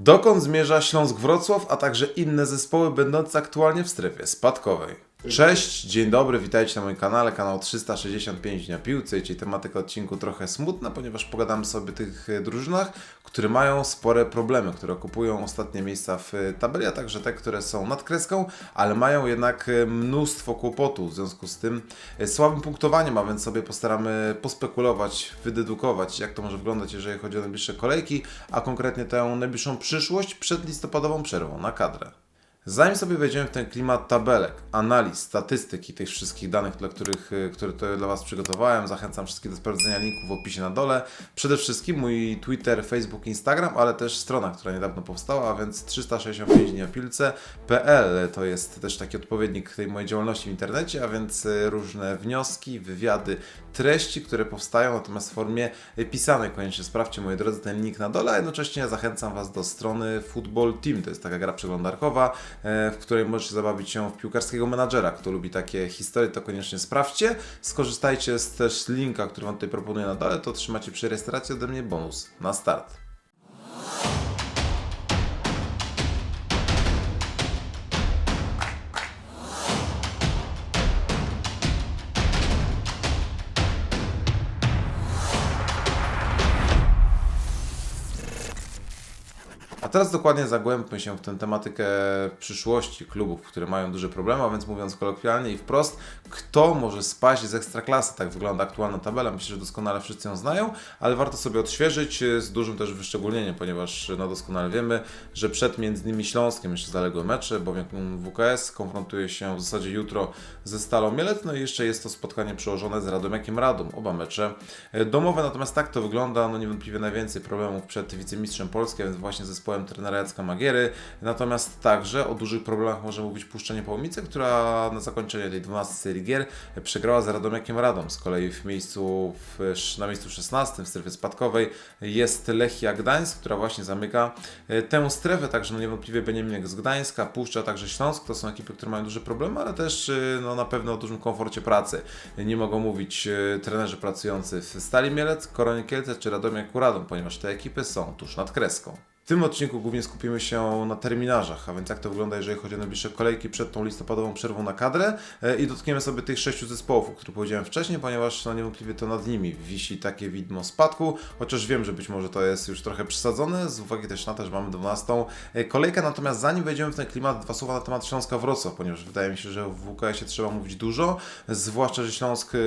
Dokąd zmierza Śląsk Wrocław, a także inne zespoły będące aktualnie w strefie spadkowej? Cześć, dzień dobry, witajcie na moim kanale, kanał 365 Dnia Piłce. Dzisiaj tematyka odcinku trochę smutna, ponieważ pogadamy sobie o tych e, drużynach, które mają spore problemy, które okupują ostatnie miejsca w e, tabeli, a także te, które są nad kreską, ale mają jednak e, mnóstwo kłopotów w związku z tym słabym punktowaniem, a więc sobie postaramy pospekulować, wydedukować, jak to może wyglądać, jeżeli chodzi o najbliższe kolejki, a konkretnie tę najbliższą przyszłość przed listopadową przerwą na kadrę. Zanim sobie wejdziemy w ten klimat tabelek, analiz, statystyki tych wszystkich danych, dla których, y, które tutaj dla Was przygotowałem, zachęcam wszystkich do sprawdzenia linków w opisie na dole. Przede wszystkim mój Twitter, Facebook, Instagram, ale też strona, która niedawno powstała, a więc 365 dni to jest też taki odpowiednik tej mojej działalności w internecie, a więc y, różne wnioski, wywiady, treści, które powstają, natomiast w formie pisanej. Koniecznie sprawdźcie, moi drodzy, ten link na dole, a jednocześnie zachęcam Was do strony Football Team. To jest taka gra przeglądarkowa, w której możecie zabawić się w piłkarskiego menadżera. Kto lubi takie historie, to koniecznie sprawdźcie. Skorzystajcie z też linka, który Wam tutaj proponuję na dole, to otrzymacie przy rejestracji ode mnie bonus na start. Teraz dokładnie zagłębmy się w tę tematykę przyszłości klubów, które mają duże problemy, a więc mówiąc kolokwialnie i wprost, kto może spaść z ekstraklasy? Tak wygląda aktualna tabela. Myślę, że doskonale wszyscy ją znają, ale warto sobie odświeżyć e, z dużym też wyszczególnieniem, ponieważ no doskonale wiemy, że przed między innymi Śląskiem jeszcze zaległe mecze, bowiem WKS konfrontuje się w zasadzie jutro ze Stalą Mielec, no i jeszcze jest to spotkanie przełożone z Radomiakiem Radom. Oba mecze e, domowe, natomiast tak to wygląda, no niewątpliwie najwięcej problemów przed wicemistrzem Polski, a więc właśnie zespołem trenera Jacka Magiery. Natomiast także o dużych problemach może mówić Puszczenie Połomice, która na zakończenie tej 12 serii gier przegrała z Radomiakiem Radom. Z kolei w miejscu, w, na miejscu 16 w strefie spadkowej jest Lechia Gdańsk, która właśnie zamyka e, tę strefę, także no niewątpliwie Beniaminek z Gdańska, Puszcza także Śląsk, to są ekipy, które mają duże problemy, ale też e, no, na pewno o dużym komforcie pracy. Nie mogą mówić e, trenerzy pracujący w Stali Mielec, Koronie Kielce czy Radomiaku Radom, ponieważ te ekipy są tuż nad kreską. W tym odcinku głównie skupimy się na terminarzach, a więc jak to wygląda, jeżeli chodzi o najbliższe kolejki przed tą listopadową przerwą na kadrę. E, i dotkniemy sobie tych sześciu zespołów, o których powiedziałem wcześniej, ponieważ no niewątpliwie to nad nimi wisi takie widmo spadku, chociaż wiem, że być może to jest już trochę przesadzone, z uwagi też na to, że mamy 12 kolejkę, natomiast zanim wejdziemy w ten klimat, dwa słowa na temat Śląska Wrocław, ponieważ wydaje mi się, że w WKS-ie trzeba mówić dużo, zwłaszcza, że Śląsk e,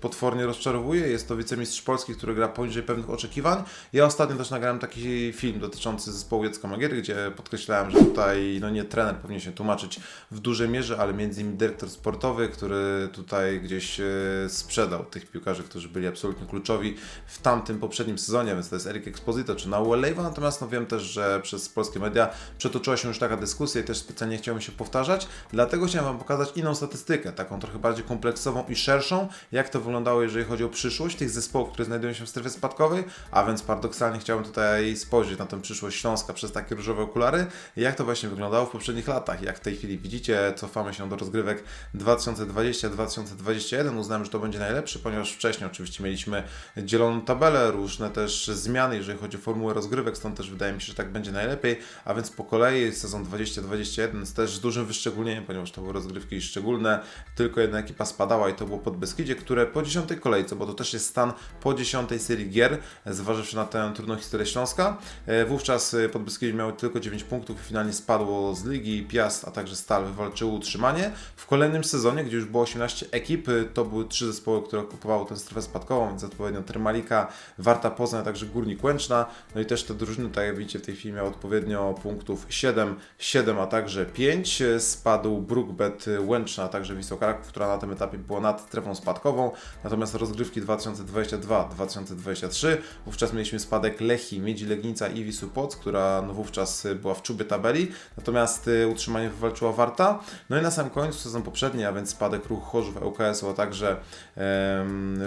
potwornie rozczarowuje, jest to wicemistrz Polski, który gra poniżej pewnych oczekiwań. Ja ostatnio też nagrałem taki film dotyczący zespołu Jacka Magiery, gdzie podkreślałem, że tutaj no nie trener powinien się tłumaczyć w dużej mierze, ale między innymi dyrektor sportowy, który tutaj gdzieś e, sprzedał tych piłkarzy, którzy byli absolutnie kluczowi w tamtym poprzednim sezonie, więc to jest Erik Exposito czy Naul Leiva, natomiast no wiem też, że przez polskie media przetoczyła się już taka dyskusja i też specjalnie chciałem się powtarzać, dlatego chciałem Wam pokazać inną statystykę, taką trochę bardziej kompleksową i szerszą, jak to wyglądało, jeżeli chodzi o przyszłość tych zespołów, które znajdują się w strefie spadkowej, a więc paradoksalnie chciałbym tutaj spojrzeć na tę przyszłość Śląska przez takie różowe okulary, jak to właśnie wyglądało w poprzednich latach. Jak w tej chwili widzicie, cofamy się do rozgrywek 2020-2021. Uznałem, że to będzie najlepszy, ponieważ wcześniej oczywiście mieliśmy dzieloną tabelę, różne też zmiany, jeżeli chodzi o formułę rozgrywek, stąd też wydaje mi się, że tak będzie najlepiej. A więc po kolei sezon 2021 jest też z dużym wyszczególnieniem, ponieważ to były rozgrywki szczególne. Tylko jedna ekipa spadała i to było pod Beskidzie, które po 10 kolejce, bo to też jest stan po 10 serii gier, zważywszy na tę trudną historię Śląska, e, wówczas Podbeskidzie miały tylko 9 punktów finalnie spadło z ligi. Piast, a także Stal wywalczyły utrzymanie. W kolejnym sezonie, gdzie już było 18 ekip, to były trzy zespoły, które okupowały tę strefę spadkową, więc odpowiednio Termalika, Warta Poznań, a także Górnik Łęczna. No i też te drużyny, tak jak widzicie w tej chwili, miały odpowiednio punktów 7, 7, a także 5. Spadł Brookbet Łęczna, a także Wisła Kraków, która na tym etapie była nad strefą spadkową. Natomiast rozgrywki 2022-2023, wówczas mieliśmy spadek Lechi, Miedzi Legnica i Wisły Która no wówczas była w czubie tabeli, natomiast y, utrzymanie wywalczyła Warta. No i na sam końcu sezon poprzedni, a więc spadek Ruch Chorzów ŁKS-u, a także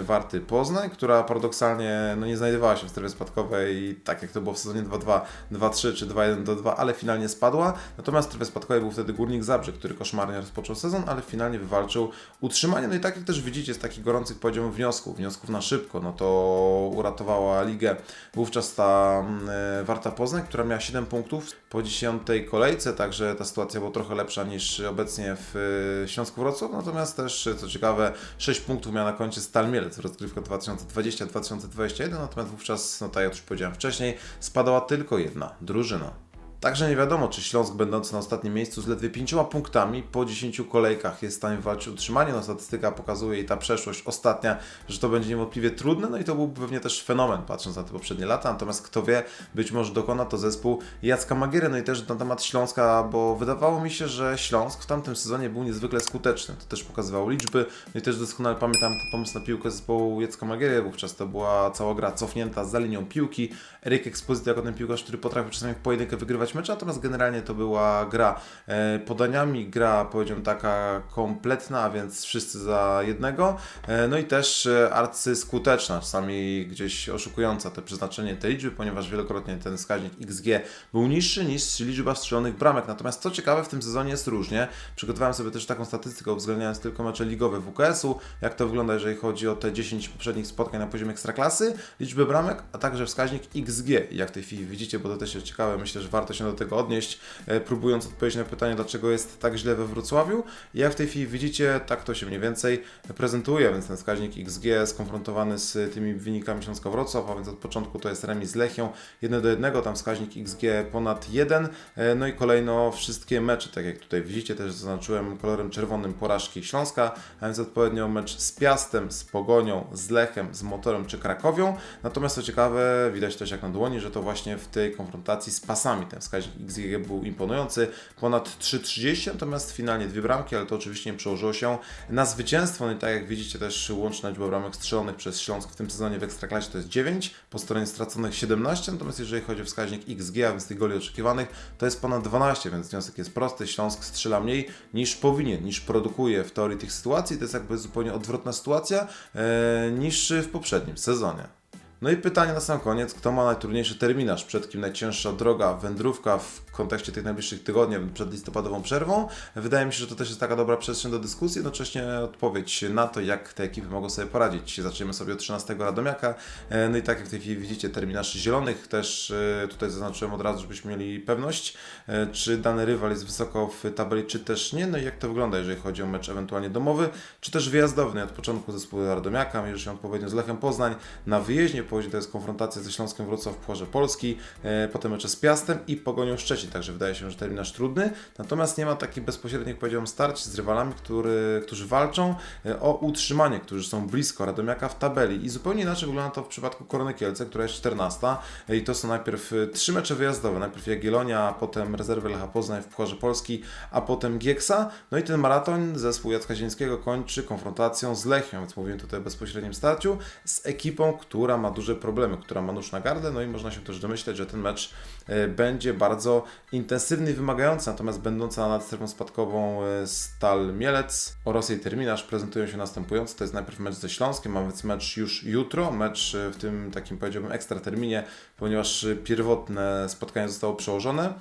Warty Poznań, która paradoksalnie no, nie znajdowała się w strefie spadkowej, tak jak to było w sezonie 2-2, 2-3 czy 2-1-2, ale finalnie spadła. Natomiast w strefie spadkowej był wtedy Górnik Zabrze, który koszmarnie rozpoczął sezon, ale finalnie wywalczył utrzymanie. No i tak jak też widzicie z takich gorących powiedziałem wniosków, wniosków na szybko, no to uratowała ligę. Wówczas ta mm, Warta Poznań Poznań, która miała 7 punktów po 10 kolejce, także ta sytuacja była trochę lepsza niż obecnie w y, Śląsku Wrocław, natomiast też, co ciekawe, 6 punktów miała na koncie Stal Mielec w rozgrywkach 2020-2021, natomiast wówczas, no tak jak już powiedziałem wcześniej, spadała tylko jedna drużyna. Także nie wiadomo, czy Śląsk będący na ostatnim miejscu z ledwie 5 punktami po 10 kolejkach jest w stanie walczyć o utrzymanie. No statystyka pokazuje i ta przeszłość ostatnia, że to będzie niewątpliwie trudne, no i to byłby pewnie też fenomen patrząc na te poprzednie lata. Natomiast kto wie, być może dokona to zespół Jacka Magiery. No i też na temat Śląska, bo wydawało mi się, że Śląsk w tamtym sezonie był niezwykle skuteczny. To też pokazywało liczby. No i też doskonale pamiętam ten pomysł na piłkę zespołu Jacka Magiery. Wówczas to była cała gra cofnięta za linią piłki. Eryk Exposito jako ten piłkarz, który potrafił czasami w pojedynkę wygrywać mecze, natomiast generalnie to była gra. E, podaniami, gra powiedziałbym taka kompletna, a więc wszyscy za jednego, e, no i też e, arcyskuteczna, czasami gdzieś oszukująca te przeznaczenie tej liczby, ponieważ wielokrotnie ten wskaźnik XG był niższy niż liczba strzelonych bramek, natomiast co ciekawe w tym sezonie jest różnie, przygotowałem sobie też taką statystykę, uwzględniając tylko mecze ligowe WKS-u, jak to wygląda jeżeli chodzi o te 10 poprzednich spotkań na poziomie ekstraklasy, liczby bramek, a także wskaźnik XG, jak w tej chwili widzicie, bo to też jest ciekawe, myślę, że warto się do tego odnieść, e, próbując odpowiedzieć na pytanie, dlaczego jest tak źle we Wrocławiu. Jak w tej chwili widzicie, tak to się mniej więcej prezentuje, więc ten wskaźnik XG skonfrontowany z tymi wynikami Śląska Wrocław, a więc od początku to jest remis z Lechią 1 do 1, tam wskaźnik XG ponad 1, e, no i kolejno wszystkie mecze, tak jak tutaj widzicie, też zaznaczyłem kolorem czerwonym porażki Śląska, a więc odpowiednio mecz z Piastem, z Pogonią, z Lechem, z Motorem czy Krakowią. Natomiast co ciekawe, widać też jak na dłoni, że to właśnie w tej konfrontacji z pasami ten wskaźnik XG był imponujący, ponad 3,30, natomiast finalnie dwie bramki, ale to oczywiście nie przełożyło się na zwycięstwo. No i tak jak widzicie też łączna liczba bramek strzelonych przez Śląsk w tym sezonie w Ekstraklasie to jest 9, po stronie straconych 17, natomiast jeżeli chodzi o wskaźnik XG, a więc tych goli oczekiwanych, to jest ponad 12, więc wniosek jest prosty, Śląsk strzela mniej niż powinien, niż produkuje w teorii tych sytuacji, to jest jakby zupełnie odwrotna sytuacja e, niż w poprzednim sezonie. No i pytanie na sam koniec, kto ma najtrudniejszy terminarz, przed kim najcięższa droga, wędrówka w kontekście tych najbliższych tygodni przed listopadową przerwą? Wydaje mi się, że to też jest taka dobra przestrzeń do dyskusji, jednocześnie odpowiedź na to, jak te ekipy mogą sobie poradzić. Zaczniemy sobie od 13 Radomiaka, e, no i tak jak w tej chwili widzicie, terminarzy zielonych też e, tutaj zaznaczyłem od razu, żebyśmy mieli pewność, e, czy dany rywal jest wysoko w tabeli, czy też nie, no i jak to wygląda, jeżeli chodzi o mecz ewentualnie domowy, czy też wyjazdowy. Od początku zespół Radomiaka mierzy się odpowiednio z Lechem Poznań na wyjeździe, później to jest konfrontacja ze Śląskiem Wrocław w Pucharze Polski, e, potem mecze z Piastem i Pogonią Szczecin, także wydaje się, że terminarz trudny, natomiast nie ma takich bezpośrednich, powiedziałbym, starć z rywalami, który, którzy walczą e, o utrzymanie, którzy są blisko Radomiaka w tabeli. I zupełnie inaczej wygląda to w przypadku Korony Kielce, która jest 14 e, i to są najpierw trzy mecze wyjazdowe, najpierw Jagiellonia, potem rezerwy Lecha Poznań w Pucharze Polski, a potem Gieksa, no i ten maraton zespół Jacka Zińskiego kończy konfrontacją z Lechią, więc mówimy tutaj o bezpośrednim starciu z ekipą, która ma duże problemy, która ma nóż na gardę, no i można się też domyśleć, że ten mecz e, będzie bardzo intensywny i wymagający, natomiast będąca nad strefą spadkową e, Stal Mielec oraz jej terminarz prezentują się następująco. To jest najpierw mecz ze Śląskiem, mamy więc mecz już jutro, mecz e, w tym takim powiedziałbym ekstra terminie, ponieważ pierwotne spotkanie zostało przełożone.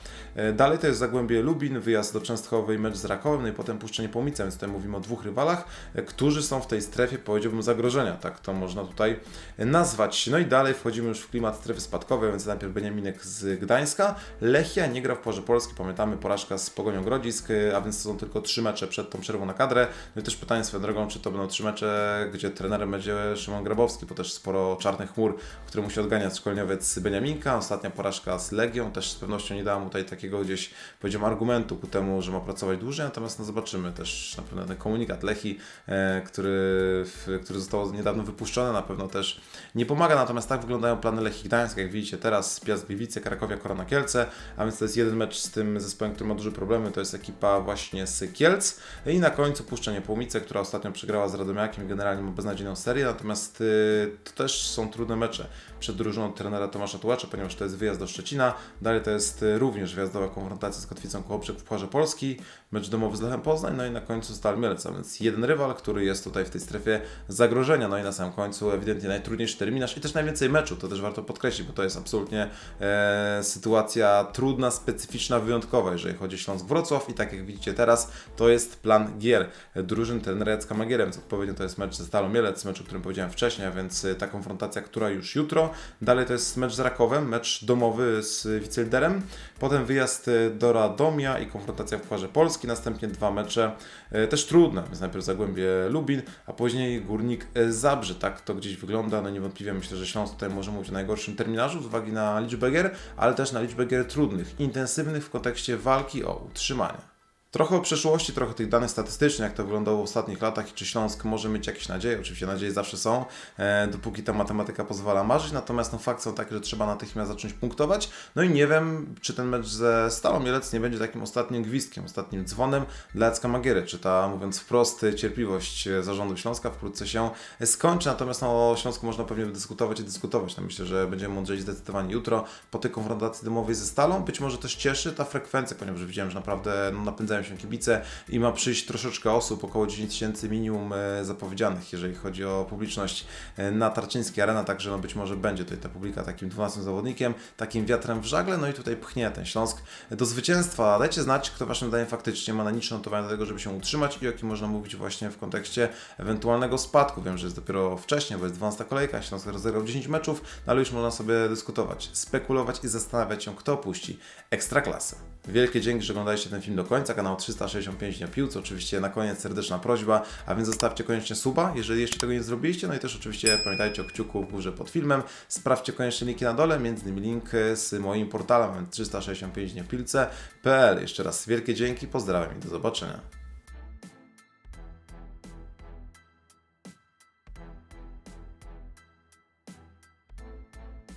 Dalej to jest Zagłębie Lubin, wyjazd do Częstochowej, mecz z Rakowem, no i potem Puszczenie Pomice, więc tutaj mówimy o dwóch rywalach, którzy są w tej strefie, powiedziałbym, zagrożenia, tak to można tutaj nazwać. No i dalej wchodzimy już w klimat strefy spadkowej, więc najpierw Beniaminek z Gdańska. Lechia nie gra w porze Polski, pamiętamy porażka z Pogonią Grodzisk, a więc to są tylko trzy mecze przed tą przerwą na kadrę. No i też pytanie swoją drogą, czy to będą trzy mecze, gdzie trenerem będzie Szymon Grabowski, bo też sporo czarnych chmur, które musi odganiać szkoleniowiec Beniaminka. Ostatnia porażka z Legią też z pewnością nie dała mu tutaj takiego gdzieś, powiedziałbym, argumentu ku temu, że ma pracować dłużej, natomiast no zobaczymy też na pewno ten komunikat Lechi, e, który, który został niedawno wypuszczony, na pewno też nie pomaga, natomiast tak wyglądają plany Lechii Gdańsk, jak widzicie teraz Piast Gliwice, Krakowia, Korona Kielce, a więc to jest jeden mecz z tym zespołem, który ma duże problemy, to jest ekipa właśnie z Kielc. I na końcu Puszczenie Połumice, która ostatnio przegrała z Radomiakiem, generalnie ma beznadziejną serię, natomiast y, to też są trudne mecze przed drużyną trenera Tomasza Tułacza, ponieważ to jest wyjazd do Szczecina, dalej to jest y, również wyjazdowa konfrontacja z Kotwicą Kołobrzeg w Pucharze Polski, mecz domowy z Lechem Poznań, no i na końcu Stal Mielec, a więc jeden rywal, który jest tutaj w tej strefie zagrożenia, no i na samym końcu ewidentnie najtrudniejszy terminarz też najwięcej meczu, to też warto podkreślić, bo to jest absolutnie e, sytuacja trudna, specyficzna, wyjątkowa, jeżeli chodzi o Śląsk Wrocław i tak jak widzicie teraz, to jest plan gier. Drużyn trenera Jacka Magierem, więc odpowiednio to jest mecz ze Stalą Mielec, mecz, o którym powiedziałem wcześniej, a więc ta konfrontacja, która już jutro, dalej to jest mecz z Rakowem, mecz domowy z wiceliderem, potem wyjazd e, do Radomia i konfrontacja w Pucharze Polski, następnie dwa mecze e, też trudne, więc najpierw Zagłębie Lubin, a później Górnik e, Zabrze, tak to gdzieś wygląda, no niewątpliwie myślę, że Śląsk tutaj może mówić o najgorszym terminarzu z uwagi na liczbę gier, ale też na liczbę gier trudnych, intensywnych w kontekście walki o utrzymanie. Trochę o przeszłości, trochę tych danych statystycznych, jak to wyglądało w ostatnich latach i czy Śląsk może mieć jakieś nadzieje. Oczywiście nadzieje zawsze są, e, dopóki ta matematyka pozwala marzyć, natomiast no, fakt są takie, że trzeba natychmiast zacząć punktować. No i nie wiem, czy ten mecz ze Stalą Mielec nie będzie takim ostatnim gwizdkiem, ostatnim dzwonem dla Jacka Magiery, czy ta, mówiąc wprost, cierpliwość e, zarządu Śląska wkrótce się skończy, natomiast no, o Śląsku można pewnie dyskutować i dyskutować. No, myślę, że będziemy mądrzeć zdecydowanie jutro po tej konfrontacji domowej ze Stalą. Być może też cieszy ta frekwencja, ponieważ widziałem, że naprawdę no, napędzają się kibice i ma przyjść troszeczkę osób, około 10 tysięcy minimum e, zapowiedzianych, jeżeli chodzi o publiczność e, na Tarczyńskiej Arena, także no być może będzie tutaj ta publika takim 12 zawodnikiem, takim wiatrem w żagle, no i tutaj pchnie ten Śląsk do zwycięstwa. Dajcie znać, kto waszym zdaniem faktycznie ma najniższe notowanie do tego, żeby się utrzymać i o kim można mówić właśnie w kontekście ewentualnego spadku. Wiem, że jest dopiero wcześniej, bo jest 12 kolejka, Śląsk rozegrał 10 meczów, no ale już można sobie dyskutować, spekulować i zastanawiać się, kto opuści Ekstraklasę. Wielkie dzięki, że oglądaliście ten film do końca, kanał 365 na piłce. Oczywiście na koniec serdeczna prośba, a więc zostawcie koniecznie suba, jeżeli jeszcze tego nie zrobiliście. No i też oczywiście pamiętajcie o kciuku w górze pod filmem. Sprawdźcie koniecznie linki na dole, między innymi link z moim portalem 365 na piłce.pl. Jeszcze raz wielkie dzięki, pozdrawiam i do zobaczenia.